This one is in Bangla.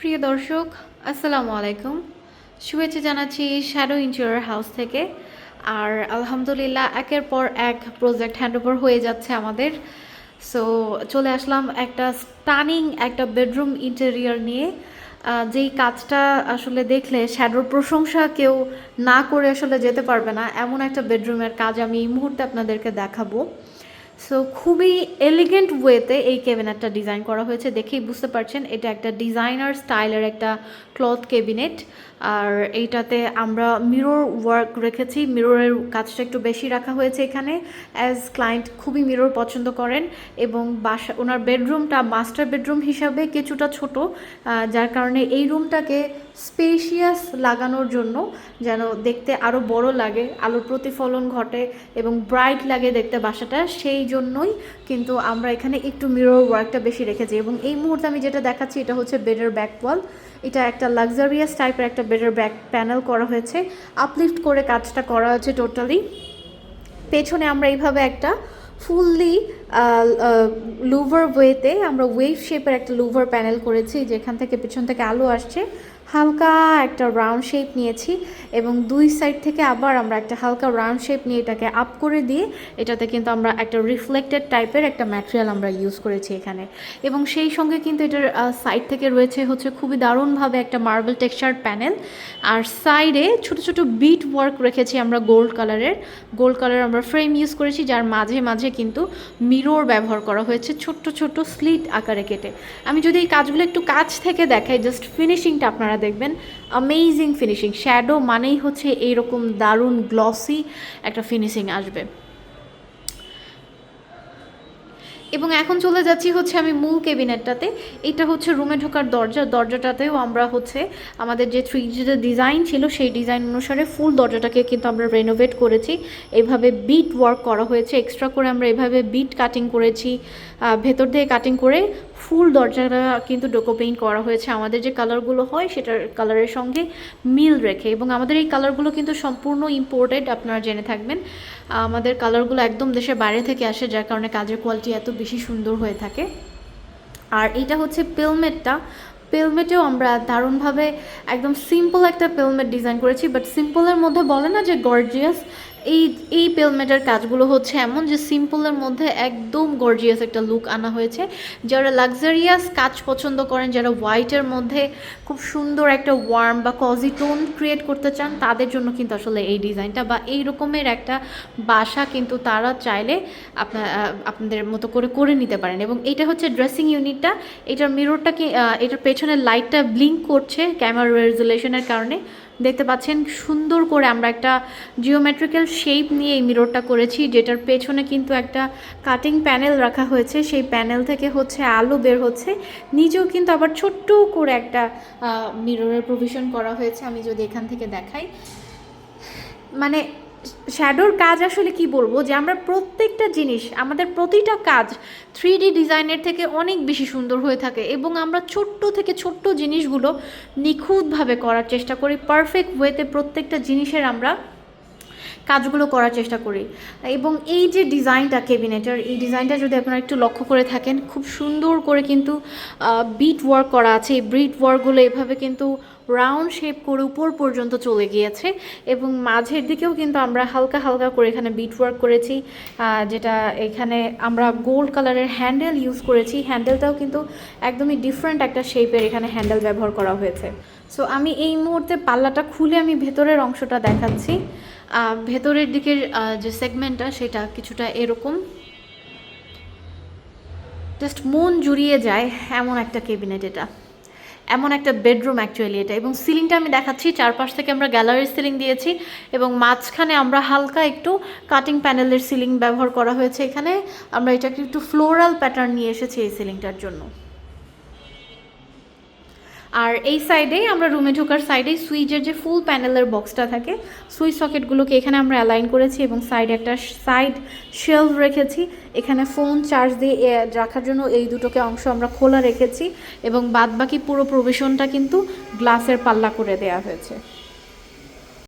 প্রিয় দর্শক, আসসালামু আলাইকুম। শুভেচ্ছা জানাচ্ছি শ্যাডো ইন্টেরিয়র হাউস থেকে। আর আলহামদুলিল্লাহ, একের পর এক প্রজেক্ট হ্যান্ডওভার হয়ে যাচ্ছে আমাদের। সো চলে আসলাম একটা স্টানিং একটা বেডরুম ইন্টেরিয়ার নিয়ে। যেই কাজটা আসলে দেখলে শ্যাডোর প্রশংসা কেউ না করে আসলে যেতে পারবে না, এমন একটা বেডরুমের কাজ আমি এই মুহূর্তে আপনাদেরকে দেখাবো। সো খুবই এলিগেন্ট ওয়েতে এই ক্যাবিনেটটা ডিজাইন করা হয়েছে, দেখেই বুঝতে পারছেন, এটা একটা ডিজাইনার স্টাইলের একটা ক্লথ ক্যাবিনেট আর এইটাতে আমরা মিরর ওয়ার্ক রেখেছি মিররের কাজটা একটু বেশি রাখা হয়েছে এখানে অ্যাজ ক্লায়েন্ট খুবই মিরর পছন্দ করেন, এবং বাসা, ওনার বেডরুমটা মাস্টার বেডরুম হিসাবে কিছুটা ছোট যার কারণে এই রুমটাকে স্পেশিয়াস লাগানোর জন্য যেন দেখতে আরও বড় লাগে, আলোর প্রতিফলন ঘটে, এবং ব্রাইট লাগে দেখতে বাসাটা, সেই জন্যই কিন্তু আমরা এখানে একটু মিরর ওয়ার্কটা বেশি রেখেছি এবং এই মুহূর্তে আমি যেটা দেখাচ্ছি এটা হচ্ছে বেডের ব্যাক ওয়াল এটা একটা লাক্সারিয়াস টাইপের একটা বেডের ব্যাক প্যানেল করা হয়েছে। আপলিফট করে কাজটা করা হয়েছে টোটালি পেছনে আমরা এইভাবে একটা ফুললি লুভার ওয়েতে আমরা ওয়েভ শেপের একটা লুভার প্যানেল করেছি, যেখান থেকে পেছন থেকে আলো আসছে। হালকা একটা রাউন্ড শেপ নিয়েছি এবং দুই সাইড থেকে আবার আমরা একটা হালকা রাউন্ড শেপ নিয়ে এটাকে আপ করে দিয়ে এটাতে কিন্তু আমরা একটা রিফ্লেক্টেড টাইপের একটা ম্যাটেরিয়াল আমরা ইউজ করেছি এখানে। এবং সেই সঙ্গে কিন্তু এটার সাইড থেকে রয়েছে হচ্ছে খুবই দারুণভাবে একটা মার্বেল টেক্সচার প্যানেল আর সাইডে ছোট ছোট বিট ওয়ার্ক রেখেছি আমরা গোল্ড কালারের গোল্ড কালার আমরা ফ্রেম ইউজ করেছি, যার মাঝে মাঝে কিন্তু মিরর ব্যবহার করা হয়েছে ছোট্ট ছোট্ট স্লিট আকারে কেটে। আমি যদি এই কাজগুলো একটু কাছ থেকে দেখাই জাস্ট ফিনিশিংটা আপনারা দেখবেন অ্যামেজিং ফিনিশিং শ্যাডো মানেই হচ্ছে এইরকম দারুণ গ্লসি একটা ফিনিশিং আসবে। এবং এখন চলে যাচ্ছি হচ্ছে আমি মূল কেবিনেটটাতে এটা হচ্ছে রুমে ঢোকার দরজা। দরজাটাতেও আমরা হচ্ছে আমাদের যে থ্রি যে ডিজাইন ছিল, সেই ডিজাইন অনুসারে ফুল দরজাটাকে কিন্তু আমরা রেনোভেট করেছি। এভাবে বিট ওয়ার্ক করা হয়েছে। এক্সট্রা করে আমরা এভাবে বিট কাটিং করেছি। ভেতর দিয়ে কাটিং করে ফুল দরজাটা কিন্তু ডোকো পেইন্ট করা হয়েছে। আমাদের যে কালারগুলো হয় সেটার কালারের সঙ্গে মিল রেখে এবং আমাদের এই কালারগুলো কিন্তু সম্পূর্ণ ইম্পোর্টেড আপনারা জেনে থাকবেন। আমাদের কালারগুলো একদম দেশের বাইরে থেকে আসে, যার কারণে কাজের কোয়ালিটি এত বেশি সুন্দর হয়ে থাকে। আর এটা হচ্ছে পেলমেটটা পেলমেটেও আমরা দারুণভাবে একদম সিম্পল একটা পেলমেট ডিজাইন করেছি বাট সিম্পলের মধ্যে বলে না যে গর্জিয়াস এই এই পেলমেটের কাজগুলো হচ্ছে এমন যে সিম্পলের মধ্যে একদম গর্জিয়াস একটা লুক আনা হয়েছে। যারা লাক্সারিয়াস কাজ পছন্দ করেন, যারা হোয়াইটের মধ্যে খুব সুন্দর একটা ওয়ার্ম বা কজি টোন ক্রিয়েট করতে চান, তাদের জন্য কিন্তু আসলে এই ডিজাইনটা বা এই রকমের একটা বাসা কিন্তু তারা চাইলে আপনার আপনাদের মতো করে করে নিতে পারেন। এবং এটা হচ্ছে ড্রেসিং ইউনিটটা এটার মিররটা কি এটার পেছনের লাইটটা ব্লিঙ্ক করছে ক্যামেরা রেজুলেশনের কারণে। দেখতে পাচ্ছেন সুন্দর করে আমরা একটা জিওমেট্রিক্যাল শেপ নিয়ে এই মিররটা করেছি, যেটার পেছনে কিন্তু একটা কাটিং প্যানেল রাখা হয়েছে। সেই প্যানেল থেকে হচ্ছে আলো বের হচ্ছে। নিজেও কিন্তু আবার ছোট্ট করে একটা মিররের প্রভিশন করা হয়েছে। আমি যদি এখান থেকে দেখাই। মানে শ্যাডোর কাজ আসলে কি বলব? যে আমরা প্রত্যেকটা জিনিস, আমাদের প্রতিটা কাজ থ্রি ডি ডিজাইনের থেকে অনেক বেশি সুন্দর হয়ে থাকে এবং আমরা ছোট্ট থেকে ছোট্ট জিনিসগুলো নিখুঁতভাবে করার চেষ্টা করি। পারফেক্ট ওয়েতে প্রত্যেকটা জিনিসের আমরা কাজগুলো করার চেষ্টা করি। এবং এই যে ডিজাইনটা কেবিনেটের এই ডিজাইনটা যদি আপনারা একটু লক্ষ্য করে থাকেন, খুব সুন্দর করে কিন্তু বিট ওয়ার্ক করা আছে। এই বিট ওয়ার্কগুলো এভাবে কিন্তু রাউন্ড শেপ করে উপর পর্যন্ত চলে গিয়েছে এবং মাঝের দিকেও কিন্তু আমরা হালকা হালকা করে এখানে বিট ওয়ার্ক করেছি। যেটা এখানে আমরা গোল্ড কালারের হ্যান্ডেল ইউজ করেছি। হ্যান্ডেলটাও কিন্তু একদমই ডিফারেন্ট একটা শেপের এখানে হ্যান্ডেল ব্যবহার করা হয়েছে। সো আমি এই মুহূর্তে পাল্লাটা খুলে আমি ভেতরের অংশটা দেখাচ্ছি। ভেতরের দিকের যে সেগমেন্টটা সেটা কিছুটা এরকম। জাস্ট মন জুড়িয়ে যায় এমন একটা কেবিনেট এটা। এমন একটা বেডরুম অ্যাকচুয়ালি এটা। এবং সিলিংটা আমি দেখাচ্ছি, চারপাশ থেকে আমরা গ্যালারির সিলিং দিয়েছি এবং মাঝখানে আমরা হালকা একটু কাটিং প্যানেলের সিলিং ব্যবহার করা হয়েছে এখানে। আমরা এটাকে একটু ফ্লোরাল প্যাটার্ন নিয়ে এসেছি এই সিলিংটার জন্য। আর এই সাইডেই আমরা রুমে ঢোকার সাইডে সুইচের যে ফুল প্যানেলের বক্সটা থাকে, সুইচ সকেটগুলোকে এখানে আমরা অ্যালাইন করেছি এবং সাইডে একটা সাইড শেলফ রেখেছি। এখানে ফোন চার্জ দিয়ে রাখার জন্য এই দুটোকে অংশ আমরা খোলা রেখেছি এবং বাদবাকি পুরো প্রবেশনটা কিন্তু গ্লাসের পাল্লা করে দেয়া হয়েছে।